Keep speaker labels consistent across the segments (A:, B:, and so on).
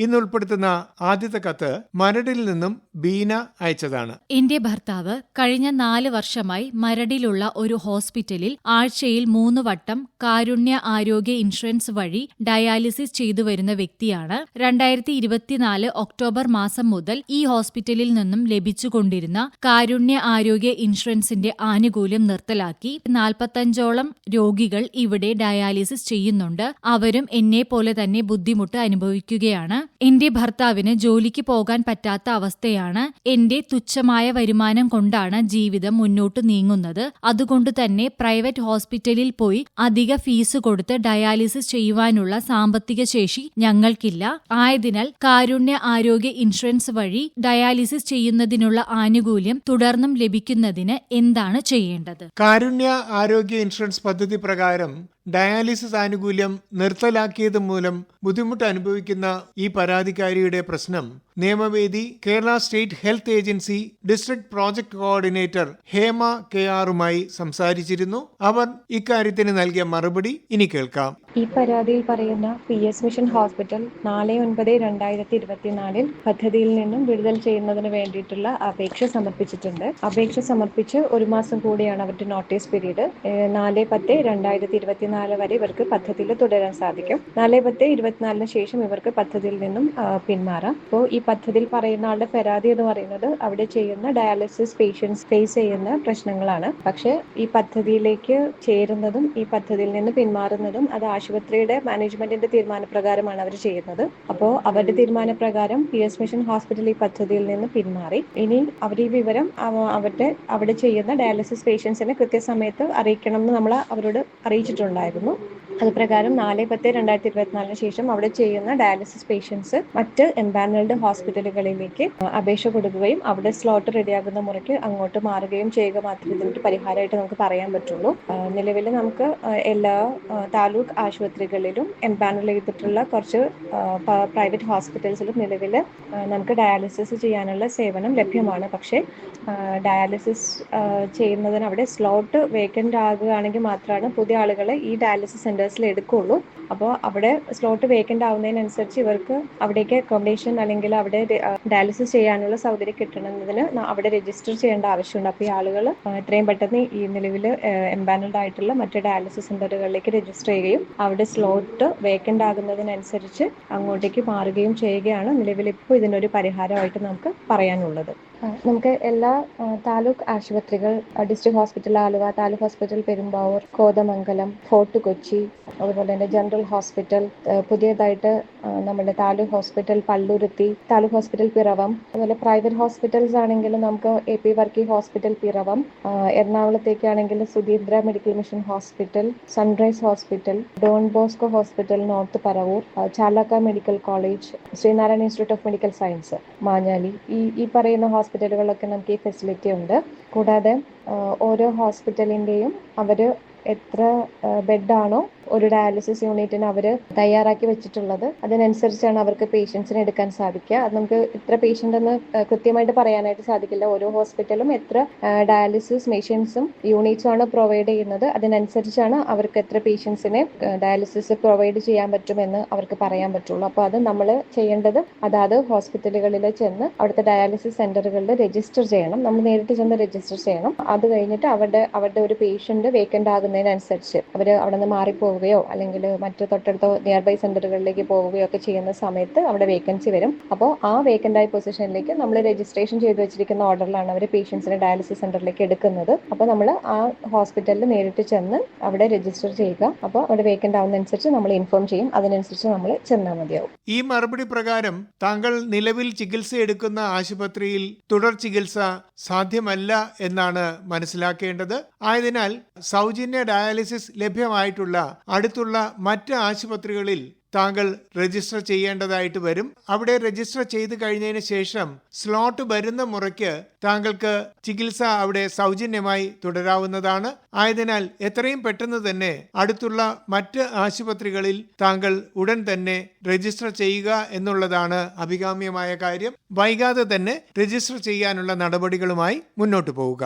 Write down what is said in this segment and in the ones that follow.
A: ഇന്ന് ഉൾപ്പെടുത്തുന്ന ആദ്യത്തെ കത്ത് മരടിൽ നിന്നും ബീന അയച്ചതാണ്.
B: എന്റെ ഭർത്താവ് കഴിഞ്ഞ നാല് വർഷമായി മരടിലുള്ള ഒരു ഹോസ്പിറ്റലിൽ ആഴ്ചയിൽ മൂന്ന് വട്ടം കാരുണ്യ ആരോഗ്യ ഇൻഷുറൻസ് വഴി ഡയാലിസിസ് ചെയ്തു വരുന്ന വ്യക്തിയാണ് രണ്ടായിരത്തി ഇരുപത്തിനാല് ഒക്ടോബർ മാസം മുതൽ ഈ ഹോസ്പിറ്റലിൽ നിന്നും ലഭിച്ചുകൊണ്ടിരുന്ന കാരുണ്യ ആരോഗ്യ ഇൻഷുറൻസിന്റെ ആനുകൂല്യം നിർത്തലാക്കി നാൽപ്പത്തഞ്ചോളം രോഗികൾ ഇവിടെ ഡയാലിസിസ് ചെയ്യുന്നുണ്ട്. അവരും എന്നെ പോലെ തന്നെ ബുദ്ധിമുട്ട് അനുഭവിക്കുകയാണ്. എന്റെ ഭർത്താവിന് ജോലിക്ക് പോകാൻ പറ്റാത്ത അവസ്ഥയാണ് എന്റെ തുച്ഛമായ വരുമാനം കൊണ്ടാണ് ജീവിതം മുന്നോട്ട് നീങ്ങുന്നത്. അതുകൊണ്ട് തന്നെ പ്രൈവറ്റ് ഹോസ്പിറ്റലിൽ പോയി അധിക ഫീസ് കൊടുത്ത് ഡയാലിസിസ് ചെയ്യുവാനുള്ള സാമ്പത്തിക ശേഷി ഞങ്ങൾക്കില്ല. ആയതിനാൽ കാരുണ്യ ആരോഗ്യ ഇൻഷുറൻസ് വഴി ഡയാലിസിസ് ചെയ്യുന്നതിനുള്ള ആനുകൂല്യം തുടർന്നും ലഭിക്കുന്നതിന് എന്താണ് ചെയ്യേണ്ടത്?
A: കാരുണ്യ ആരോഗ്യ ഇൻഷുറൻസ് പദ്ധതി പ്രകാരം ഡയാലിസിസ് ആനുകൂല്യം നിർത്തലാക്കിയത് മൂലം ബുദ്ധിമുട്ട് അനുഭവിക്കുന്ന ഈ പരാതിക്കാരിയുടെ പ്രശ്നം നിയമവേദി Kerala state health agency district project coordinator Hema K ആറുമായി സംസാരിച്ചിരുന്നു. അവർ ഇക്കാര്യത്തിന് നൽകിയ മറുപടി ഇനി കേൾക്കാം.
C: ഈ പരാതിയിൽ പറയുന്ന പി എസ് മിഷൻ ഹോസ്പിറ്റൽ നാല് ഒൻപത് രണ്ടായിരത്തി ഇരുപത്തിനാലിൽ പദ്ധതിയിൽ നിന്നും വിടുതൽ ചെയ്യുന്നതിന് വേണ്ടിയിട്ടുള്ള അപേക്ഷ സമർപ്പിച്ചിട്ടുണ്ട്. അപേക്ഷ സമർപ്പിച്ച് ഒരു മാസം കൂടിയാണ് അവരുടെ നോട്ടീസ് പീരീഡ്. നാല് പത്ത് രണ്ടായിരത്തി ഇരുപത്തിനാല് വരെ ഇവർക്ക് പദ്ധതിയിൽ തുടരാൻ സാധിക്കും. നാല് പത്ത് ഇരുപത്തിനാലിന് ശേഷം ഇവർക്ക് പദ്ധതിയിൽ നിന്നും പിന്മാറാം. അപ്പോൾ ഈ പദ്ധതിയിൽ പറയുന്ന ആളുടെ പരാതി എന്ന് പറയുന്നത് അവിടെ ചെയ്യുന്ന ഡയാലിസിസ് പേഷ്യൻസ് ഫേസ് ചെയ്യുന്ന പ്രശ്നങ്ങളാണ്. പക്ഷേ ഈ പദ്ധതിയിലേക്ക് ചേരുന്നതും ഈ പദ്ധതിയിൽ നിന്ന് പിന്മാറുന്നതും അത് ആശുപത്രിയുടെ മാനേജ്മെന്റിന്റെ തീരുമാനപ്രകാരമാണ് അവർ ചെയ്യുന്നത്. അപ്പോൾ അവരുടെ തീരുമാനപ്രകാരം പി എസ് മിഷൻ ഹോസ്പിറ്റൽ ഈ പദ്ധതിയിൽ നിന്ന് പിന്മാറി. ഇനി അവർ ഈ വിവരം അവരുടെ അവിടെ ചെയ്യുന്ന ഡയാലിസിസ് പേഷ്യൻസിനെ കൃത്യസമയത്ത് അറിയിക്കണം എന്ന് നമ്മൾ അവരോട് അറിയിച്ചിട്ടുണ്ടായിരുന്നു അത് പ്രകാരം നാല് പത്ത് രണ്ടായിരത്തി ഇരുപത്തിനാലിന് ശേഷം അവിടെ ചെയ്യുന്ന ഡയാലിസിസ് പേഷ്യൻസ് മറ്റ് എംപാനൽഡ് ഹോസ്പിറ്റലുകളിലേക്ക് അപേക്ഷ കൊടുക്കുകയും അവിടെ സ്ലോട്ട് റെഡിയാകുന്ന മുറയ്ക്ക് അങ്ങോട്ട് മാറുകയും ചെയ്യുക മാത്രമേ ഇതിനൊരു പരിഹാരമായിട്ട് നമുക്ക് പറയാൻ പറ്റുള്ളൂ. നിലവിൽ നമുക്ക് എല്ലാ താലൂക്ക് ആശുപത്രികളിലും എംപാനൽ ചെയ്തിട്ടുള്ള കുറച്ച് പ്രൈവറ്റ് ഹോസ്പിറ്റൽസിലും നിലവിൽ നമുക്ക് ഡയാലിസിസ് ചെയ്യാനുള്ള സേവനം ലഭ്യമാണ്. പക്ഷേ ഡയാലിസിസ് ചെയ്യുന്നതിന് അവിടെ സ്ലോട്ട് വേക്കന്റ് ആകുകയാണെങ്കിൽ മാത്രമാണ് പുതിയ ആളുകളെ ഈ ഡയാലിസിസ് സെന്റേഴ്സിൽ എടുക്കുകയുള്ളൂ അപ്പോൾ അവിടെ സ്ലോട്ട് വേക്കന്റ് ആവുന്നതിനനുസരിച്ച് ഇവർക്ക് അവിടേക്ക് അക്കോമഡേഷൻ അല്ലെങ്കിൽ അവിടെ ഡയാലിസിസ് ചെയ്യാനുള്ള സൗകര്യം കിട്ടണമെന്നതിന് അവിടെ രജിസ്റ്റർ ചെയ്യേണ്ട ആവശ്യമുണ്ട്. അപ്പോൾ ഈ ആളുകൾ എത്രയും പെട്ടെന്ന് ഈ നിലവിൽ എംബാനൽഡ് ആയിട്ടുള്ള മറ്റ് ഡയാലിസിസ് സെന്ററുകളിലേക്ക് രജിസ്റ്റർ ചെയ്യുകയും അവിടെ സ്ലോട്ട് വേക്കന്റ് ആകുന്നതിനനുസരിച്ച് അങ്ങോട്ടേക്ക് മാറുകയും ചെയ്യുകയാണ് നിലവിൽ ഇപ്പോൾ ഇതിനൊരു പരിഹാരമായിട്ട് നമുക്ക് പറയാനുള്ളത്. നമുക്ക് എല്ലാ താലൂക്ക് ആശുപത്രികൾ district hospital Aluva taluk hospital Perumbavoor Kothamangalam Fort Kochi അതുപോലെ തന്നെ ജനറൽ ഹോസ്പിറ്റൽ പുതിയതായിട്ട് നമ്മുടെ താലൂക്ക് ഹോസ്പിറ്റൽ പള്ളുരുത്തി താലൂക്ക് ഹോസ്പിറ്റൽ പിറവം അതുപോലെ പ്രൈവറ്റ് ഹോസ്പിറ്റൽസ് ആണെങ്കിൽ നമുക്ക് A P Varkey hospital Piravom എറണാകുളത്തേക്കാണെങ്കിൽ Sudheendra medical mission hospital sunrise hospital Don Bosco hospital north Paravur Chalakka medical college Sreenarayana institute of medical science Manjali ഈ ഈ പറയുന്ന ഹോസ്പിറ്റലുകളിലൊക്കെ നമുക്ക് ഈ ഫെസിലിറ്റി ഉണ്ട്. കൂടാതെ ഓരോ ഹോസ്പിറ്റലിന്റെയും അവർ എത്ര ബെഡാണോ ഒരു ഡയാലിസിസ് യൂണിറ്റിന് അവർ തയ്യാറാക്കി വെച്ചിട്ടുള്ളത്. അതിനനുസരിച്ചാണ് അവർക്ക് പേഷ്യൻസിനെ എടുക്കാൻ സാധിക്കുക. അത് നമുക്ക് ഇത്ര പേഷ്യന്റ് എന്ന് കൃത്യമായിട്ട് പറയാനായിട്ട് സാധിക്കില്ല. ഓരോ ഹോസ്പിറ്റലും എത്ര ഡയാലിസിസ് മെഷീൻസും യൂണിറ്റ്സും ആണ് പ്രൊവൈഡ് ചെയ്യുന്നത്. അതിനനുസരിച്ചാണ് അവർക്ക് എത്ര പേഷ്യൻസിനെ ഡയാലിസിസ് പ്രൊവൈഡ് ചെയ്യാൻ പറ്റുമെന്ന് അവർക്ക് പറയാൻ പറ്റുള്ളൂ. അപ്പോൾ അത് നമ്മൾ ചെയ്യേണ്ടത് അതാത് ഹോസ്പിറ്റലുകളിൽ ചെന്ന് അവിടുത്തെ ഡയാലിസിസ് സെന്ററുകളിൽ രജിസ്റ്റർ ചെയ്യണം. നമ്മൾ നേരിട്ട് ചെന്ന് രജിസ്റ്റർ ചെയ്യണം. അത് കഴിഞ്ഞിട്ട് അവരുടെ അവരുടെ ഒരു പേഷ്യന്റ് വേക്കന്റ് ആകുന്നതിനനുസരിച്ച് അവർ അവിടെ നിന്ന് മാറിപ്പോവുകയോ അല്ലെങ്കിൽ മറ്റു തൊട്ടടുത്ത നിയർ ബൈ സെന്ററുകളിലേക്ക് പോവുകയോ ഒക്കെ ചെയ്യുന്ന സമയത്ത് അവിടെ വേക്കൻസി വരും. അപ്പോൾ ആ വേക്കന്റ് ആയ പൊസിഷനിലേക്ക് നമ്മൾ രജിസ്ട്രേഷൻ ചെയ്ത് വെച്ചിരിക്കുന്ന ഓർഡറിലാണ് അവർ പേഷ്യൻസിനെ ഡയാലിസിസ് സെന്ററിലേക്ക് എടുക്കുന്നത്. അപ്പോൾ നമ്മൾ ആ ഹോസ്പിറ്റലിൽ നേരിട്ട് ചെന്ന് അവിടെ രജിസ്റ്റർ ചെയ്യുക. അപ്പോൾ അവിടെ വേക്കന്റ് ആവുന്നതനുസരിച്ച് നമ്മൾ ഇൻഫോം ചെയ്യും. അതിനനുസരിച്ച് നമ്മൾ ചെന്നാൽ മതിയാവും.
A: ഈ മറുപടി പ്രകാരം താങ്കൾ നിലവിൽ ചികിത്സ എടുക്കുന്ന ആശുപത്രിയിൽ തുടർ ചികിത്സ സാധ്യമല്ല എന്നാണ് മനസ്സിലാക്കേണ്ടത്. ആയതിനാൽ സൗജന്യ ഡയാലിസിസ് ലഭ്യമായിട്ടുള്ള അടുത്തുള്ള മറ്റ് ആശുപത്രികളിൽ താങ്കൾ രജിസ്റ്റർ ചെയ്യേണ്ടതായിട്ട് വരും. അവിടെ രജിസ്റ്റർ ചെയ്ത് കഴിഞ്ഞതിന് ശേഷം സ്ലോട്ട് വരുന്ന മുറയ്ക്ക് താങ്കൾക്ക് ചികിത്സ അവിടെ സൗജന്യമായി തുടരാവുന്നതാണ്. ആയതിനാൽ എത്രയും പെട്ടെന്ന് തന്നെ അടുത്തുള്ള മറ്റ് ആശുപത്രികളിൽ താങ്കൾ ഉടൻ തന്നെ രജിസ്റ്റർ ചെയ്യുക എന്നുള്ളതാണ് അഭികാമ്യമായ കാര്യം. വൈകാതെ തന്നെ രജിസ്റ്റർ ചെയ്യാനുള്ള നടപടികളുമായി മുന്നോട്ട് പോവുക.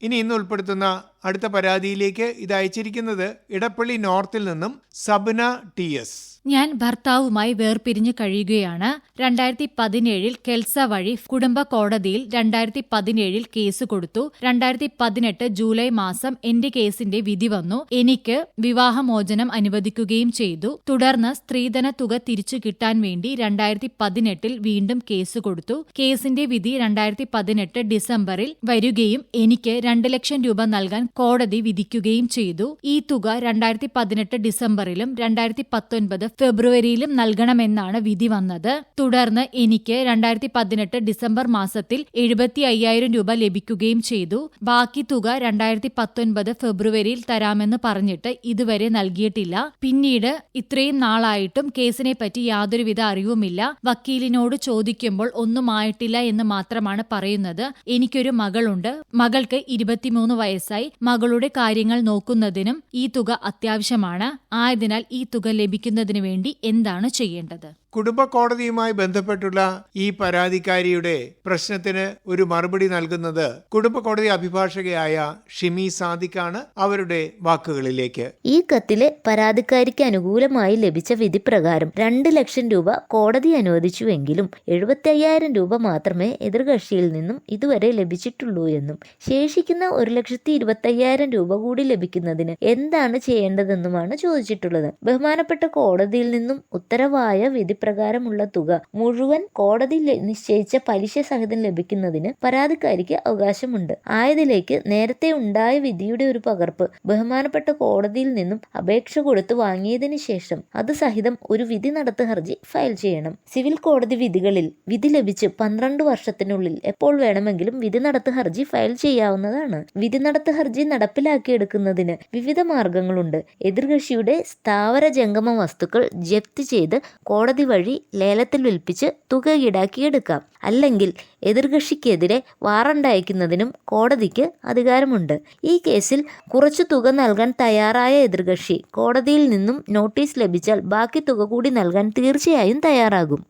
A: ഇനി ഇന്ന് ഉൾപ്പെടുത്തുന്ന അടുത്ത പരാതിയിലേക്ക് ഇത് അയച്ചിരിക്കുന്നത് ഇടപ്പള്ളി നോർത്തിൽ നിന്നും സബ്ന ടി എസ്.
B: ഞാൻ ഭർത്താവുമായി വേർപിരിഞ്ഞു കഴിയുകയാണ്. രണ്ടായിരത്തി പതിനേഴിൽ കെൽസ വഴി കുടുംബ കോടതിയിൽ രണ്ടായിരത്തി പതിനേഴിൽ കേസ് കൊടുത്തു. രണ്ടായിരത്തി പതിനെട്ട് ജൂലൈ മാസം എന്റെ കേസിന്റെ വിധി വന്നു. എനിക്ക് വിവാഹമോചനം അനുവദിക്കുകയും ചെയ്തു. തുടർന്ന് സ്ത്രീധന തുക തിരിച്ചു കിട്ടാൻ വേണ്ടി രണ്ടായിരത്തി പതിനെട്ടിൽ വീണ്ടും കേസ് കൊടുത്തു. കേസിന്റെ വിധി രണ്ടായിരത്തി പതിനെട്ട് ഡിസംബറിൽ വരികയും എനിക്ക് രണ്ട് ലക്ഷം രൂപ നൽകാൻ കോടതി വിധിക്കുകയും ചെയ്തു. ഈ തുക രണ്ടായിരത്തി പതിനെട്ട് ഡിസംബറിലും രണ്ടായിരത്തി പത്തൊൻപത് ഫെബ്രുവരിയിലും നൽകണമെന്നാണ് വിധി വന്നത്. തുടർന്ന് എനിക്ക് രണ്ടായിരത്തി പതിനെട്ട് ഡിസംബർ മാസത്തിൽ എഴുപത്തി അയ്യായിരം രൂപ ലഭിക്കുകയും ചെയ്തു. ബാക്കി തുക രണ്ടായിരത്തി പത്തൊൻപത് ഫെബ്രുവരിയിൽ തരാമെന്ന് പറഞ്ഞിട്ട് ഇതുവരെ നൽകിയിട്ടില്ല. പിന്നീട് ഇത്രയും നാളായിട്ടും കേസിനെ പറ്റി യാതൊരുവിധ അറിവുമില്ല. വക്കീലിനോട് ചോദിക്കുമ്പോൾ ഒന്നും ആയിട്ടില്ല എന്ന് മാത്രമാണ് പറയുന്നത്. എനിക്കൊരു മകളുണ്ട്. മകൾക്ക് ഇരുപത്തിമൂന്ന് വയസ്സായി. മകളുടെ കാര്യങ്ങൾ നോക്കുന്നതിനും ഈ തുക അത്യാവശ്യമാണ്. ആയതിനാൽ ഈ തുക ലഭിക്കുന്നതിനു വേണ്ടി എന്താണ് ചെയ്യേണ്ടത്?
A: കുടുംബ കോടതിയുമായി ബന്ധപ്പെട്ടുള്ള ഈ പരാതിക്കാരിയുടെ പ്രശ്നത്തിന് ഒരു മറുപടി നൽകുന്നത് കുടുംബ കോടതി അഭിഭാഷകയായ ഷിമി സാദിഖാണ് അവരുടെ വാക്കുകളിലേക്ക്.
D: ഈ കത്തിലെ പരാതിക്കാരിക്ക് അനുകൂലമായി ലഭിച്ച വിധി പ്രകാരം രണ്ട് ലക്ഷം രൂപ കോടതി അനുവദിച്ചുവെങ്കിലും എഴുപത്തി അയ്യായിരം രൂപ മാത്രമേ എതിർകക്ഷിയിൽ നിന്നും ഇതുവരെ ലഭിച്ചിട്ടുള്ളൂ എന്നും ശേഷിക്കുന്ന ഒരു ലക്ഷത്തി ഇരുപത്തി അയ്യായിരം രൂപ കൂടി ലഭിക്കുന്നതിന് എന്താണ് ചെയ്യേണ്ടതെന്നുമാണ് ചോദിച്ചിട്ടുള്ളത്. ബഹുമാനപ്പെട്ട കോടതിയിൽ നിന്നും ഉത്തരവായ വിധി പ്രകാരമുള്ള തുക മുഴുവൻ കോടതി നിശ്ചയിച്ച പലിശ സഹിതം ലഭിക്കുന്നതിന് പരാതിക്കാരിക്ക് അവകാശമുണ്ട്. ആയതിലേക്ക് നേരത്തെ ഉണ്ടായ വിധിയുടെ ഒരു പകർപ്പ് ബഹുമാനപ്പെട്ട കോടതിയിൽ നിന്നും അപേക്ഷ കൊടുത്തു വാങ്ങിയതിനു ശേഷം അത് സഹിതം ഒരു വിധി നടത്ത ഹർജി ഫയൽ ചെയ്യണം. സിവിൽ കോടതി വിധികളിൽ വിധി ലഭിച്ച് പന്ത്രണ്ട് വർഷത്തിനുള്ളിൽ എപ്പോൾ വേണമെങ്കിലും വിധി നടത്ത ഹർജി ഫയൽ ചെയ്യാവുന്നതാണ്. വിധി നടത്ത ഹർജി നടപ്പിലാക്കിയെടുക്കുന്നതിന് വിവിധ മാർഗങ്ങളുണ്ട്. എതിർകക്ഷിയുടെ സ്ഥാവര ജംഗമ വസ്തുക്കൾ ജപ്തി ചെയ്ത് കോടതി വഴി ലേലത്തിൽ വിൽപ്പിച്ച് തുക ഈടാക്കിയെടുക്കാം. അല്ലെങ്കിൽ എതിർകക്ഷിക്കെതിരെ വാറണ്ട് അയക്കുന്നതിനും കോടതിക്ക് അധികാരമുണ്ട്. ഈ കേസിൽ കുറച്ചു തുക നൽകാൻ തയ്യാറായ എതിർകക്ഷി കോടതിയിൽ നിന്നും നോട്ടീസ് ലഭിച്ചാൽ ബാക്കി തുക കൂടി നൽകാൻ തീർച്ചയായും തയ്യാറാകും.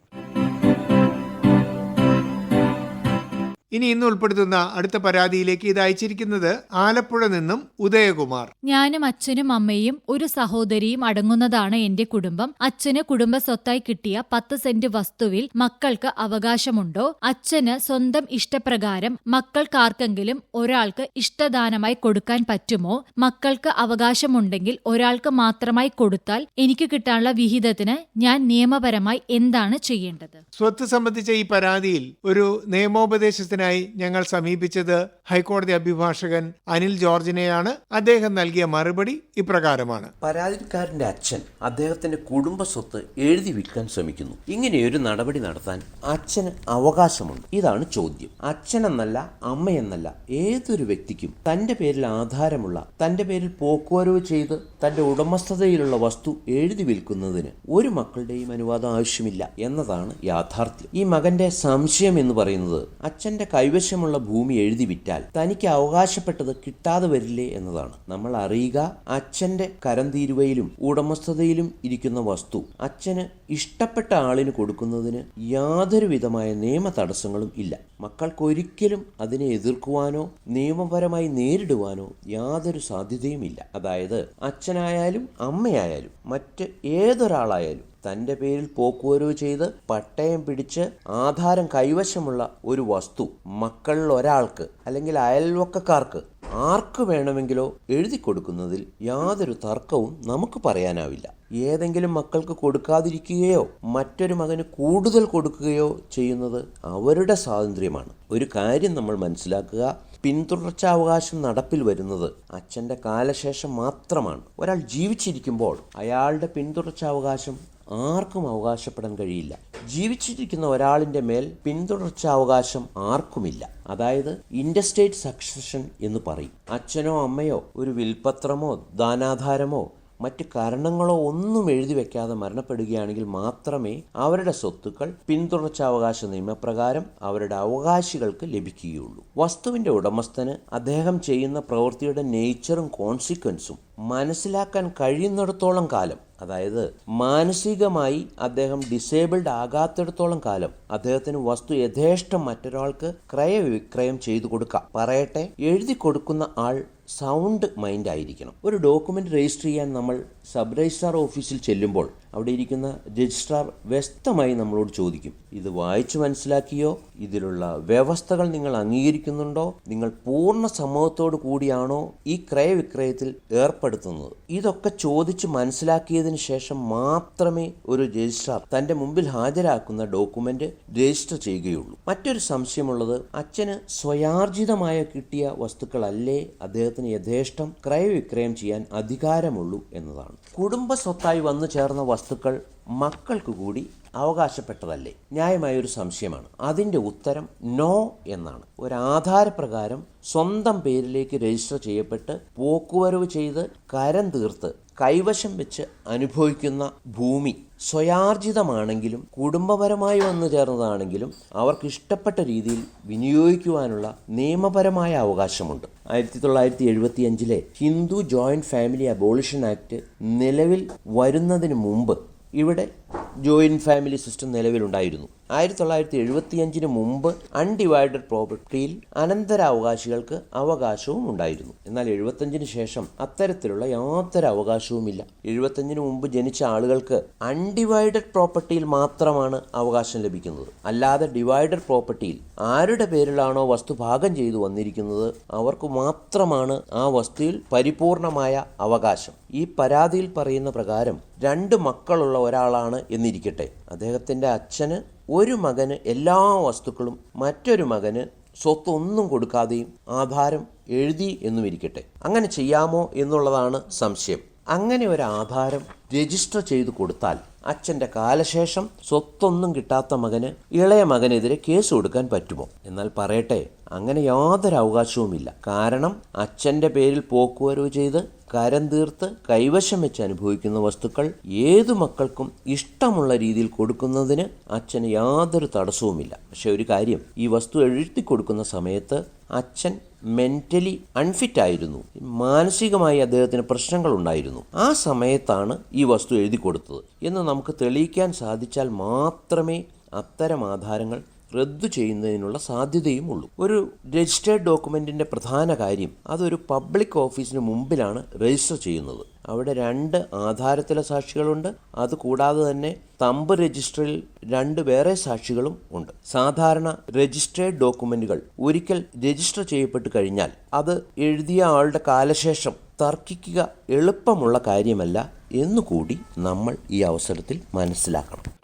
A: ഇനി ഇന്ന് ഉൾപ്പെടുത്തുന്ന അടുത്ത പരാതിയിലേക്ക് ഇത് അയച്ചിരിക്കുന്നത് ആലപ്പുഴ നിന്നും ഉദയകുമാർ.
B: ഞാനും അച്ഛനും അമ്മയും ഒരു സഹോദരിയും അടങ്ങുന്നതാണ് എന്റെ കുടുംബം. അച്ഛന് കുടുംബ സ്വത്തായി കിട്ടിയ പത്ത് സെന്റ് വസ്തുവിൽ മക്കൾക്ക് അവകാശമുണ്ടോ? അച്ഛന് സ്വന്തം ഇഷ്ടപ്രകാരം മക്കൾക്കാർക്കെങ്കിലും ഒരാൾക്ക് ഇഷ്ടദാനമായി കൊടുക്കാൻ പറ്റുമോ? മക്കൾക്ക് അവകാശമുണ്ടെങ്കിൽ ഒരാൾക്ക് മാത്രമായി കൊടുത്താൽ എനിക്ക് കിട്ടാനുള്ള വിഹിതത്തിന് ഞാൻ നിയമപരമായി എന്താണ് ചെയ്യേണ്ടത്?
A: സ്വത്ത് സംബന്ധിച്ച ഈ പരാതിയിൽ ഒരു നിയമോപദേശത്തിനായി ഞങ്ങൾ സമീപിച്ചത് ഹൈക്കോടതി അഭിഭാഷകൻ അനിൽ ജോർജിനെയാണ്. അദ്ദേഹം നൽകിയ മറുപടി ഇപ്രകാരമാണ്.
E: പരാതിക്കാരന്റെ അച്ഛൻ അദ്ദേഹത്തിന്റെ കുടുംബ സ്വത്ത് എഴുതി വിൽക്കാൻ ശ്രമിക്കുന്നു. ഇങ്ങനെയൊരു നടപടി നടത്താൻ അച്ഛന് അവകാശമുണ്ട്. ഇതാണ് ചോദ്യം. അച്ഛനെന്നല്ല അമ്മയെന്നല്ല ഏതൊരു വ്യക്തിക്കും തന്റെ പേരിൽ ആധാരമുള്ള തന്റെ പേരിൽ പോക്കുവരവ് ചെയ്ത് തന്റെ ഉടമസ്ഥതയിലുള്ള വസ്തു എഴുതി വിൽക്കുന്നതിന് ഒരു മക്കളുടെയും അനുവാദം ആവശ്യമില്ല എന്നതാണ് യാഥാർത്ഥ്യം. ഈ മകന്റെ സംശയം എന്ന് പറയുന്നത് അച്ഛന്റെ കൈവശമുള്ള ഭൂമി എഴുതി വിറ്റാൽ തനിക്ക് അവകാശപ്പെട്ടത് കിട്ടാതെ വരില്ലേ എന്നതാണ്. നമ്മൾ അറിയുക അച്ഛന്റെ കരം തീരുവയിലും ഉടമസ്ഥതയിലും ഇരിക്കുന്ന വസ്തു അച്ഛന് ഇഷ്ടപ്പെട്ട ആളിന് കൊടുക്കുന്നതിന് യാതൊരു വിധമായ നിയമ തടസ്സങ്ങളും ഇല്ല. മക്കൾക്കൊരിക്കലും അതിനെ എതിർക്കുവാനോ നിയമപരമായി നേരിടുവാനോ യാതൊരു സാധ്യതയുമില്ല. അതായത് അച്ഛനായാലും അമ്മയായാലും മറ്റ് ഏതൊരാളായാലും തന്റെ പേരിൽ പോക്കുവരവ് ചെയ്ത് പട്ടയം പിടിച്ച് ആധാരം കൈവശമുള്ള ഒരു വസ്തു മക്കളിൽ ഒരാൾക്ക് അല്ലെങ്കിൽ അയൽവക്കക്കാർക്ക് ആർക്ക് വേണമെങ്കിലോ എഴുതി കൊടുക്കുന്നതിൽ യാതൊരു തർക്കവും നമുക്ക് പറയാനാവില്ല. ഏതെങ്കിലും മക്കൾക്ക് കൊടുക്കാതിരിക്കുകയോ മറ്റൊരു മകന് കൂടുതൽ കൊടുക്കുകയോ ചെയ്യുന്നത് അവരുടെ സ്വാതന്ത്ര്യമാണ്. ഒരു കാര്യം നമ്മൾ മനസ്സിലാക്കുക പിന്തുടർച്ചാവകാശം നടപ്പിൽ വരുന്നത് അച്ഛന്റെ കാലശേഷം മാത്രമാണ്. ഒരാൾ ജീവിച്ചിരിക്കുമ്പോൾ അയാളുടെ പിന്തുടർച്ചാവകാശം ആർക്കും അവകാശപ്പെടാൻ കഴിയില്ല. ജീവിച്ചിരിക്കുന്ന ഒരാളിന്റെ മേൽ പിന്തുടർച്ചാവകാശം ആർക്കുമില്ല. അതായത് ഇൻഡസ്റ്റേറ്റ് സക്സഷൻ എന്ന് പറയും. അച്ഛനോ അമ്മയോ ഒരു വിൽപ്പത്രമോ ദാനാധാരമോ മറ്റ് കാരണങ്ങളോ ഒന്നും എഴുതി വെക്കാതെ മരണപ്പെടുകയാണെങ്കിൽ മാത്രമേ അവരുടെ സ്വത്തുക്കൾ പിന്തുടർച്ചാവകാശ നിയമപ്രകാരം അവരുടെ അവകാശികൾക്ക് ലഭിക്കുകയുള്ളൂ. വസ്തുവിന്റെ ഉടമസ്ഥന് അദ്ദേഹം ചെയ്യുന്ന പ്രവൃത്തിയുടെ നേച്ചറും കോൺസിക്വൻസും മനസ്സിലാക്കാൻ കഴിയുന്നിടത്തോളം കാലം അതായത് മാനസികമായി അദ്ദേഹം ഡിസേബിൾഡ് ആകാത്തിടത്തോളം കാലം അദ്ദേഹത്തിന് വസ്തു യഥേഷ്ടം മറ്റൊരാൾക്ക് ക്രയവിക്രയം ചെയ്തു കൊടുക്കാം. പറയട്ടെ എഴുതി കൊടുക്കുന്ന ആൾ സൗണ്ട് മൈൻഡ് ആയിരിക്കണം. ഒരു ഡോക്യുമെന്റ് രജിസ്റ്റർ ചെയ്യാൻ നമ്മൾ സബ് രജിസ്ട്രാർ ഓഫീസിൽ ചെല്ലുമ്പോൾ അവിടെ ഇരിക്കുന്ന രജിസ്ട്രാർ വ്യക്തമായി നമ്മളോട് ചോദിക്കും ഇത് വായിച്ചു മനസ്സിലാക്കിയോ? ഇതിലുള്ള വ്യവസ്ഥകൾ നിങ്ങൾ അംഗീകരിക്കുന്നുണ്ടോ? നിങ്ങൾ പൂർണ സമൂഹത്തോട് കൂടിയാണോ ഈ ക്രയവിക്രയത്തിൽ ഏർപ്പെടുത്തുന്നത്? ഇതൊക്കെ ചോദിച്ച് മനസ്സിലാക്കിയതിന് ശേഷം മാത്രമേ ഒരു രജിസ്ട്രാർ തന്റെ മുമ്പിൽ ഹാജരാക്കുന്ന ഡോക്യുമെന്റ് രജിസ്റ്റർ ചെയ്യുകയുള്ളൂ. മറ്റൊരു സംശയമുള്ളത് അച്ഛന് സ്വയാർജിതമായ കിട്ടിയ വസ്തുക്കളല്ലേ അദ്ദേഹത്തിന് യഥേഷ്ടം ക്രയവിക്രയം ചെയ്യാൻ അധികാരമുള്ളൂ എന്നതാണ്. കുടുംബ സ്വത്തായി വന്നു ചേർന്ന വസ്തുക്കൾ മക്കൾക്ക് കൂടി അവകാശപ്പെട്ടതല്ലേ? ന്യായമായ ഒരു സംശയമാണ്. അതിന്റെ ഉത്തരം നോ എന്നാണ്. ഒരാധാരപ്രകാരം സ്വന്തം പേരിലേക്ക് രജിസ്റ്റർ ചെയ്യപ്പെട്ട് പോക്കുവരവ് ചെയ്ത് കരം തീർത്ത് കൈവശം വെച്ച് അനുഭവിക്കുന്ന ഭൂമി സ്വയാർജിതമാണെങ്കിലും കുടുംബപരമായി വന്നു ചേർന്നതാണെങ്കിലും അവർക്ക് ഇഷ്ടപ്പെട്ട രീതിയിൽ വിനിയോഗിക്കുവാനുള്ള നിയമപരമായ അവകാശമുണ്ട്. ആയിരത്തി തൊള്ളായിരത്തി എഴുപത്തി അഞ്ചിലെ Hindu joint family abolition act നിലവിൽ വരുന്നതിന് മുമ്പ് ഇവിടെ ജോയിന്റ് ഫാമിലി സിസ്റ്റം നിലവിലുണ്ടായിരുന്നു. ആയിരത്തി തൊള്ളായിരത്തി എഴുപത്തിയഞ്ചിന് മുമ്പ് അൺഡിവൈഡഡ് പ്രോപ്പർട്ടിയിൽ അനന്തരാവകാശികൾക്ക് അവകാശവും ഉണ്ടായിരുന്നു. എന്നാൽ എഴുപത്തഞ്ചിന് ശേഷം അത്തരത്തിലുള്ള യാതൊരു അവകാശവുമില്ല. എഴുപത്തഞ്ചിന് മുമ്പ് ജനിച്ച ആളുകൾക്ക് അൺഡിവൈഡഡ് പ്രോപ്പർട്ടിയിൽ മാത്രമാണ് അവകാശം ലഭിക്കുന്നത്. അല്ലാതെ ഡിവൈഡഡ് പ്രോപ്പർട്ടിയിൽ ആരുടെ പേരിലാണോ വസ്തു ഭാഗം ചെയ്തു വന്നിരിക്കുന്നത് അവർക്ക് മാത്രമാണ് ആ വസ്തുവിൽ പരിപൂർണമായ അവകാശം. ഈ പരാതിയിൽ പറയുന്ന പ്രകാരം രണ്ട് മക്കളുള്ള ഒരാളാണ് എന്നിരിക്കട്ടെ. അദ്ദേഹത്തിന്റെ അച്ഛന് ഒരു മകന് എല്ലാ വസ്തുക്കളും മറ്റൊരു മകന് സ്വത്തൊന്നും കൊടുക്കാതെയും ആധാരം എഴുതി എന്നും ഇരിക്കട്ടെ. അങ്ങനെ ചെയ്യാമോ എന്നുള്ളതാണ് സംശയം. അങ്ങനെ ഒരു ആധാരം രജിസ്റ്റർ ചെയ്തു കൊടുത്താൽ അച്ഛന്റെ കാലശേഷം സ്വത്തൊന്നും കിട്ടാത്ത മകന് ഇളയ മകനെതിരെ കേസ് കൊടുക്കാൻ പറ്റുമോ? എന്നാൽ പറയട്ടെ അങ്ങനെ യാതൊരു അവകാശവുമില്ല. കാരണം അച്ഛന്റെ പേരിൽ പോക്കുവരവ് ചെയ്ത് കരം തീർത്ത് കൈവശം വെച്ച് അനുഭവിക്കുന്ന വസ്തുക്കൾ ഏതു മക്കൾക്കും ഇഷ്ടമുള്ള രീതിയിൽ കൊടുക്കുന്നതിന് അച്ഛന് യാതൊരു തടസ്സവുമില്ല. പക്ഷെ ഒരു കാര്യം ഈ വസ്തു എഴുതി കൊടുക്കുന്ന സമയത്ത് അച്ഛൻ മെന്റലി അൺഫിറ്റ് ആയിരുന്നു. മാനസികമായി അദ്ദേഹത്തിന് പ്രശ്നങ്ങൾ ഉണ്ടായിരുന്നു. ആ സമയത്താണ് ഈ വസ്തു എഴുതി കൊടുത്തത്. എന്ന് നമുക്ക് തെളിയിക്കാൻ സാധിച്ചാൽ മാത്രമേ അത്തരം ആധാരങ്ങൾ റദ്ദു ചെയ്യുന്നതിനുള്ള സാധ്യതയും ഉള്ളൂ. ഒരു രജിസ്റ്റേർഡ് ഡോക്യുമെന്റിന്റെ പ്രധാന കാര്യം അതൊരു പബ്ലിക് ഓഫീസിന് മുമ്പിലാണ് രജിസ്റ്റർ ചെയ്യുന്നത്. അവിടെ രണ്ട് ആധാരത്തിലെ സാക്ഷികളുണ്ട്. അതുകൂടാതെ തന്നെ തമ്പ് രജിസ്റ്ററിൽ രണ്ട് വേറെ സാക്ഷികളും ഉണ്ട്. സാധാരണ രജിസ്റ്റേർഡ് ഡോക്യുമെന്റുകൾ ഒരിക്കൽ രജിസ്റ്റർ ചെയ്യപ്പെട്ട് കഴിഞ്ഞാൽ അത് എഴുതിയ ആളുടെ കാലശേഷം തർക്കിക്കുക എളുപ്പമുള്ള കാര്യമല്ല എന്നുകൂടി നമ്മൾ ഈ അവസരത്തിൽ മനസ്സിലാക്കണം.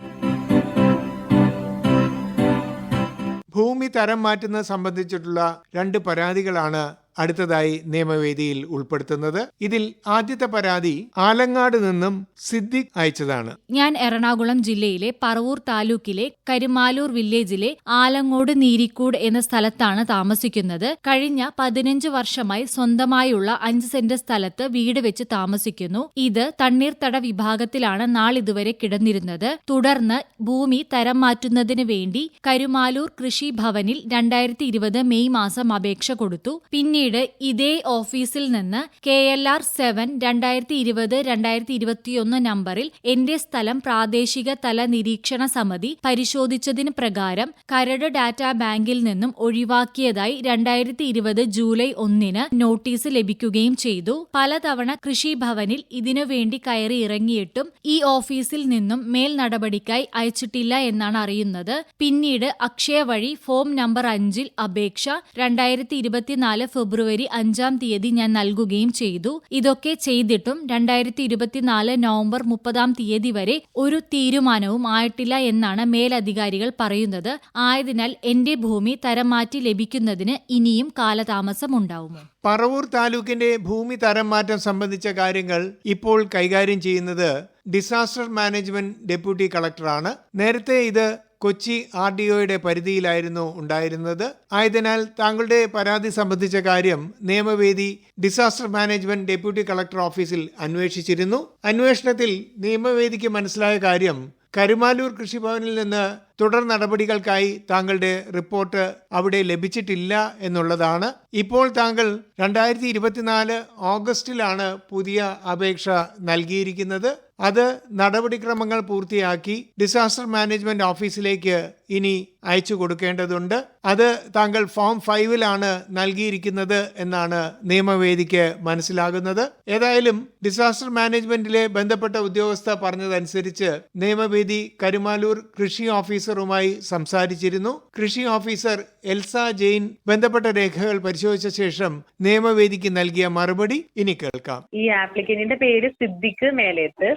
A: ഭൂമി തരം മാറ്റുന്നത് സംബന്ധിച്ചിട്ടുള്ള രണ്ട് പരാതികളാണ് അടുത്തതായി നിയമവേദിയിൽ ഉൾപ്പെടുത്തുന്നത്. ഇതിൽ ആദ്യത്തെ പരാതി ആലങ്ങാട് നിന്നും സിദ്ദിഖ് അയച്ചതാണ്.
B: ഞാൻ എറണാകുളം ജില്ലയിലെ പറവൂർ താലൂക്കിലെ കരുമാലൂർ വില്ലേജിലെ ആലങ്ങോട് നീരിക്കൂട് എന്ന സ്ഥലത്താണ് താമസിക്കുന്നത്. കഴിഞ്ഞ പതിനഞ്ച് വർഷമായി സ്വന്തമായുള്ള അഞ്ച് സെന്റ് സ്ഥലത്ത് വീട് വെച്ച് താമസിക്കുന്നു. ഇത് തണ്ണീർത്തട വിഭാഗത്തിലാണ് നാളിതുവരെ കിടന്നിരുന്നത്. തുടർന്ന് ഭൂമി തരം മാറ്റുന്നതിന് വേണ്ടി കരുമാലൂർ കൃഷി ഭവനിൽ രണ്ടായിരത്തി മെയ് മാസം അപേക്ഷ കൊടുത്തു. പിന്നീട് ഇതേ ഓഫീസിൽ നിന്ന് കെ എൽ ആർ സെവൻ രണ്ടായിരത്തി ഇരുപത് രണ്ടായിരത്തി ഇരുപത്തിയൊന്ന് നമ്പറിൽ എന്റെ സ്ഥലം പ്രാദേശിക തല നിരീക്ഷണ സമിതി പരിശോധിച്ചതിന് പ്രകാരം കരട് ഡാറ്റാ ബാങ്കിൽ നിന്നും ഒഴിവാക്കിയതായി രണ്ടായിരത്തി ഇരുപത് ജൂലൈ ഒന്നിന് നോട്ടീസ് ലഭിക്കുകയും ചെയ്തു. പലതവണ കൃഷി ഭവനിൽ ഇതിനുവേണ്ടി കയറി ഇറങ്ങിയിട്ടും ഈ ഓഫീസിൽ നിന്നും മേൽ നടപടിക്കായി അയച്ചിട്ടില്ല എന്നാണ് അറിയുന്നത്. പിന്നീട് അക്ഷയ വഴി ഫോം നമ്പർ അഞ്ചിൽ അപേക്ഷ രണ്ടായിരത്തി ഇരുപത്തിനാല് ഫെബ്രുവരി അഞ്ചാം തീയതി ഞാൻ നൽകുകയും ചെയ്തു. ഇതൊക്കെ ചെയ്തിട്ടും രണ്ടായിരത്തി ഇരുപത്തിനാല് നവംബർ മുപ്പതാം തീയതി വരെ ഒരു തീരുമാനവും ആയിട്ടില്ല എന്നാണ് മേലധികാരികൾ പറയുന്നത്. ആയതിനാൽ എന്റെ ഭൂമി തരം മാറ്റി ലഭിക്കുന്നതിന് ഇനിയും കാലതാമസം ഉണ്ടാവുമോ?
A: പറവൂർ താലൂക്കിന്റെ ഭൂമി തരം മാറ്റം സംബന്ധിച്ച കാര്യങ്ങൾ ഇപ്പോൾ കൈകാര്യം ചെയ്യുന്നത് ഡിസാസ്റ്റർ മാനേജ്മെന്റ് ഡെപ്യൂട്ടി കളക്ടറാണ്. നേരത്തെ ഇത് കൊച്ചി ആർ ഡി ഒയുടെ പരിധിയിലായിരുന്നു ഉണ്ടായിരുന്നത്. ആയതിനാൽ താങ്കളുടെ പരാതി സംബന്ധിച്ച കാര്യം Niyamavedi disaster management deputy collector ഓഫീസിൽ അന്വേഷിച്ചിരുന്നു. അന്വേഷണത്തിൽ നിയമവേദിക്ക് മനസ്സിലായ കാര്യം കരുമാലൂർ കൃഷിഭവനിൽ നിന്ന് തുടർ നടപടികൾക്കായി താങ്കളുടെ റിപ്പോർട്ട് അവിടെ ലഭിച്ചിട്ടില്ല എന്നുള്ളതാണ്. ഇപ്പോൾ താങ്കൾ രണ്ടായിരത്തി ഇരുപത്തിനാല് ഓഗസ്റ്റിലാണ് പുതിയ അപേക്ഷ നൽകിയിരിക്കുന്നത്. അത് നടപടിക്രമങ്ങൾ പൂർത്തിയാക്കി ഡിസാസ്റ്റർ മാനേജ്മെന്റ് ഓഫീസിലേക്ക് ഇനി അയച്ചു കൊടുക്കേണ്ടതുണ്ട്. അത് താങ്കൾ ഫോം ഫൈവിലാണ് നൽകിയിരിക്കുന്നത് എന്നാണ് നിയമവേദിക്ക് മനസ്സിലാകുന്നത്. ഏതായാലും ഡിസാസ്റ്റർ മാനേജ്മെന്റിലെ ബന്ധപ്പെട്ട ഉദ്യോഗസ്ഥ പറഞ്ഞതനുസരിച്ച് നിയമവേദി കരുമാലൂർ കൃഷി ഓഫീസറുമായി സംസാരിച്ചിരുന്നു. കൃഷി ഓഫീസർ എൽസ ജെയിൻ ബന്ധപ്പെട്ട രേഖകൾ പരിശോധിച്ച ശേഷം നിയമവേദിക്ക് നൽകിയ മറുപടി ഇനി കേൾക്കാം.
F: ഈ ആപ്ലിക്കന്റിന്റെ പേര് സിദ്ദിഖ് മേലേത്ത്.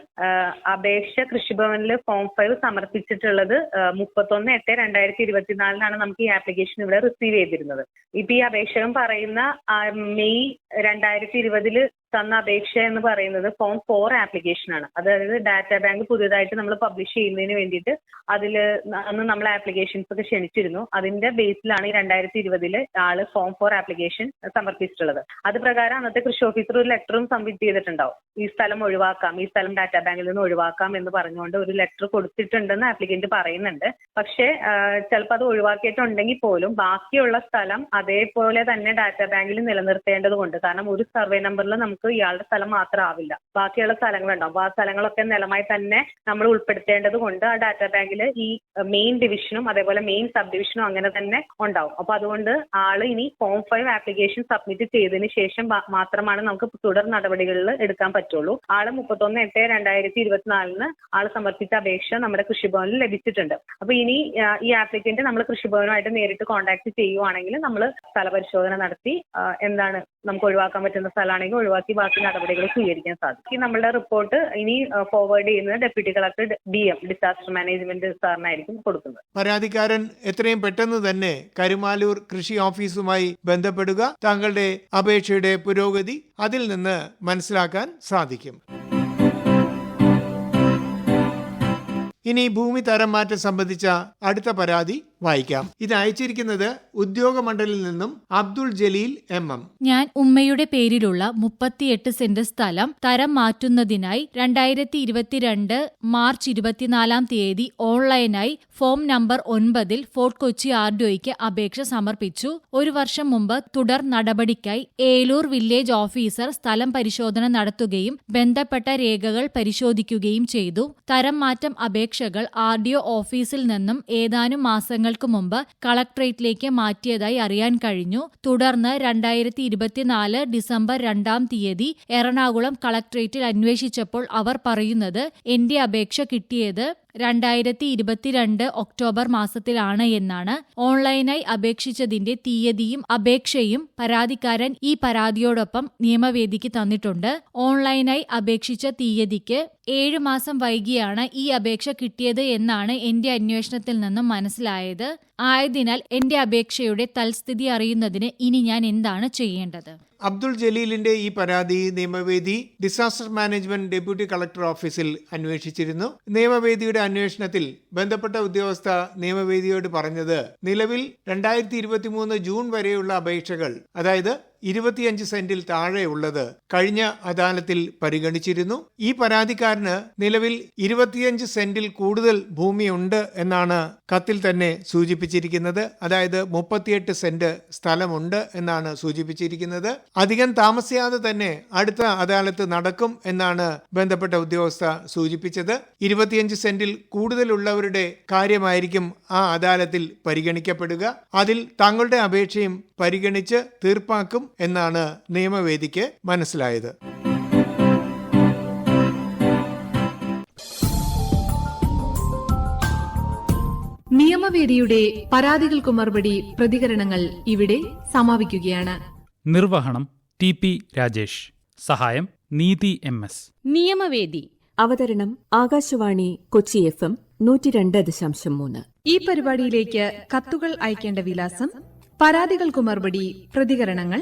F: അപേക്ഷ കൃഷിഭവനിൽ ഫോം ഫൈവ് സമർപ്പിച്ചിട്ടുള്ളത് മുപ്പത്തൊന്ന് എട്ട് രണ്ടായിരത്തി ഇരുപത്തിനാലിനാണ് നമുക്ക് ഈ ആപ്ലിക്കേഷൻ ഇവിടെ റിസീവ് ചെയ്തിരുന്നത്. ഇപ്പൊ ഈ അപേക്ഷകൻ പറയുന്ന മെയ് രണ്ടായിരത്തി ഇരുപതിൽ തന്ന അപേക്ഷ എന്ന് പറയുന്നത് ഫോം ഫോർ ആപ്ലിക്കേഷൻ ആണ്. അതായത് ഡാറ്റ ബാങ്ക് പുതിയതായിട്ട് നമ്മൾ പബ്ലിഷ് ചെയ്യുന്നതിന് വേണ്ടിയിട്ട് അതിൽ അന്ന് നമ്മൾ ആപ്ലിക്കേഷൻസ് ഒക്കെ ക്ഷണിച്ചിരുന്നു. അതിന്റെ ബേസിലാണ് ഈ രണ്ടായിരത്തി ഇരുപതിൽ ആൾ ഫോം ഫോർ ആപ്ലിക്കേഷൻ സമർപ്പിച്ചിട്ടുള്ളത്. അത് പ്രകാരം അന്നത്തെ കൃഷി ഓഫീസർ ഒരു ലെറ്ററും സബ്മിറ്റ് ചെയ്തിട്ടുണ്ടാവും. ഈ സ്ഥലം ഒഴിവാക്കാം ഈ സ്ഥലം ഡാറ്റാ ബാങ്കിൽ നിന്ന് ഒഴിവാക്കാം എന്ന് പറഞ്ഞുകൊണ്ട് ഒരു ലെറ്റർ കൊടുത്തിട്ടുണ്ടെന്ന് ആപ്ലിക്കന്റ് പറയുന്നുണ്ട്. പക്ഷേ ചിലപ്പോൾ അത് ഒഴിവാക്കിയിട്ടുണ്ടെങ്കിൽ പോലും ബാക്കിയുള്ള സ്ഥലം അതേപോലെ തന്നെ ഡാറ്റാ ബാങ്കിൽ നിലനിർത്തേണ്ടതുകൊണ്ട് കാരണം ഒരു സർവേ നമ്പറിൽ നമുക്ക് ഇയാളുടെ സ്ഥലം മാത്രം ആവില്ല. ബാക്കിയുള്ള സ്ഥലങ്ങളുണ്ടാവും അപ്പൊ ആ സ്ഥലങ്ങളൊക്കെ നിലമായി തന്നെ നമ്മൾ ഉൾപ്പെടുത്തേണ്ടത് കൊണ്ട് ആ ഡാറ്റാ ബാങ്കിൽ ഈ മെയിൻ ഡിവിഷനും അതേപോലെ മെയിൻ സബ് ഡിവിഷനും അങ്ങനെ തന്നെ ഉണ്ടാവും. അപ്പൊ അതുകൊണ്ട് ആൾ ഇനി ഫോം ഫൈവ് ആപ്ലിക്കേഷൻ സബ്മിറ്റ് ചെയ്തതിന് ശേഷം മാത്രമാണ് നമുക്ക് തുടർ നടപടികളിൽ എടുക്കാൻ പറ്റുള്ളൂ. ആൾ മുപ്പത്തൊന്ന് എട്ട് രണ്ടായിരത്തി ഇരുപത്തിനാലിന് ആൾ സമർപ്പിച്ച അപേക്ഷ നമ്മുടെ കൃഷിഭവനിൽ ലഭിച്ചിട്ടുണ്ട്. അപ്പൊ ഇനി ഈ ആപ്ലിക്കന്റ് നമ്മൾ കൃഷിഭവനുമായിട്ട് നേരിട്ട് കോൺടാക്ട് ചെയ്യുവാണെങ്കിൽ നമ്മൾ സ്ഥലപരിശോധന നടത്തി എന്താണ് നമുക്ക് ഒഴിവാക്കാൻ പറ്റുന്ന സ്ഥലമാണെങ്കിൽ ഒഴിവാക്കി ബാക്കി നടപടികൾ സ്വീകരിക്കാൻ സാധിക്കും. നമ്മളുടെ റിപ്പോർട്ട് ഇനി ഫോർവേഡ് ചെയ്യുന്നത് deputy collector D M disaster management സാറിനായിരിക്കും കൊടുക്കുന്നത്.
A: പരാതിക്കാരൻ എത്രയും പെട്ടെന്ന് തന്നെ കരുമാലൂർ കൃഷി ഓഫീസുമായി ബന്ധപ്പെടുക താങ്കളുടെ അപേക്ഷയുടെ പുരോഗതി അതിൽ നിന്ന് മനസ്സിലാക്കാൻ സാധിക്കും. ഇനി ഭൂമി തരം മാറ്റം സംബന്ധിച്ച അടുത്ത പരാതി വായിക്കാം. ഇത് അയച്ചിരിക്കുന്നത് ഉദ്യോഗമണ്ഡലിൽ നിന്നും അബ്ദുൾ ജലീൽ എം എം.
B: ഞാൻ ഉമ്മയുടെ പേരിലുള്ള മുപ്പത്തിയെട്ട് സെന്റ് സ്ഥലം തരം മാറ്റുന്നതിനായി രണ്ടായിരത്തി ഇരുപത്തിരണ്ട് മാർച്ച് ഇരുപത്തിനാലാം തീയതി ഓൺലൈനായി ഫോം നമ്പർ ഒൻപതിൽ ഫോർട്ട് കൊച്ചി ആർ ഡിഒയ്ക്ക് അപേക്ഷ സമർപ്പിച്ചു. ഒരു വർഷം മുമ്പ് തുടർ നടപടിക്കായി ഏലൂർ വില്ലേജ് ഓഫീസർ സ്ഥലം പരിശോധന നടത്തുകയും ബന്ധപ്പെട്ട രേഖകൾ പരിശോധിക്കുകയും ചെയ്തു. തരം മാറ്റം അപേക്ഷകൾ ആർ ഡിഒ ഓഫീസിൽ നിന്നും ഏതാനും മാസങ്ങൾക്ക് മുമ്പ് കളക്ട്രേറ്റിലേക്ക് മാറ്റിയതായി അറിയാൻ കഴിഞ്ഞു. തുടർന്ന് രണ്ടായിരത്തി ഇരുപത്തിനാല് ഡിസംബർ രണ്ടാം തീയതി എറണാകുളം കളക്ട്രേറ്റിൽ അന്വേഷിച്ചപ്പോൾ അവർ പറയുന്നത് എന്റെ അപേക്ഷ കിട്ടിയത് രണ്ടായിരത്തി ഇരുപത്തിരണ്ട് ഒക്ടോബർ മാസത്തിലാണ് എന്നാണ് ഓൺലൈനായി അപേക്ഷിച്ചതിന്റെ തീയതിയും അപേക്ഷയും പരാതിക്കാരൻ ഈ പരാതിയോടൊപ്പം നിയമവേദിക്ക് തന്നിട്ടുണ്ട്. ഓൺലൈനായി അപേക്ഷിച്ച തീയതിക്ക് ഏഴ് മാസം വൈകിയാണ് ഈ അപേക്ഷ കിട്ടിയത് എന്നാണ് എന്റെ അന്വേഷണത്തിൽ നിന്നും മനസ്സിലായത്. ആയതിനാൽ എന്റെ അപേക്ഷയുടെ തൽസ്ഥിതി അറിയുന്നതിന് ഇനി ഞാൻ എന്താണ് ചെയ്യേണ്ടത്?
A: അബ്ദുൾ ജലീലിന്റെ ഈ പരാതി Niyamavedi disaster management deputy collector ഓഫീസിൽ അന്വേഷിച്ചിരുന്നു. നിയമവേദിയുടെ അന്വേഷണത്തിൽ ബന്ധപ്പെട്ട ഉദ്യോഗസ്ഥ നിയമവേദിയോട് പറഞ്ഞത് നിലവിൽ രണ്ടായിരത്തി ജൂൺ വരെയുള്ള അപേക്ഷകൾ അതായത് ഇരുപത്തിയഞ്ച് സെന്റിൽ താഴെയുള്ളത് കഴിഞ്ഞ അദാലത്തിൽ പരിഗണിച്ചിരുന്നു. ഈ പരാതിക്കാരന് നിലവിൽ ഇരുപത്തിയഞ്ച് സെന്റിൽ കൂടുതൽ ഭൂമിയുണ്ട് എന്നാണ് കത്തിൽ തന്നെ സൂചിപ്പിച്ചിരിക്കുന്നത്. അതായത് മുപ്പത്തിയെട്ട് സെന്റ് സ്ഥലമുണ്ട് എന്നാണ് സൂചിപ്പിച്ചിരിക്കുന്നത്. അധികം താമസിയാതെ തന്നെ അടുത്ത അദാലത്ത് നടക്കും എന്നാണ് ബന്ധപ്പെട്ട ഉദ്യോഗസ്ഥ സൂചിപ്പിച്ചത്. ഇരുപത്തിയഞ്ച് സെന്റിൽ കൂടുതലുള്ളവരുടെ കാര്യമായിരിക്കും ആ അദാലത്തിൽ പരിഗണിക്കപ്പെടുക. അതിൽ തങ്ങളുടെ അപേക്ഷയും പരിഗണിച്ച് തീർപ്പാക്കും. എന്നാണ് നിയമവേദിക്ക് മനസ്സിലായത്.
G: നിയമവേദിയുടെ പരാതികൾക്ക് മറുപടി പ്രതികരണങ്ങൾ ഇവിടെ സമാപിക്കുകയാണ്.
H: നിർവഹണം ടി പി രാജേഷ്. സഹായം നീതി എം എസ്.
I: നിയമവേദി.
J: അവതരണം ആകാശവാണി കൊച്ചി എഫ് എം നൂറ്റി രണ്ട് ദശാംശം മൂന്ന്.
G: ഈ പരിപാടിയിലേക്ക് കത്തുകൾ അയക്കേണ്ട വിലാസം പരാതികൾക്ക് മറുപടി പ്രതികരണങ്ങൾ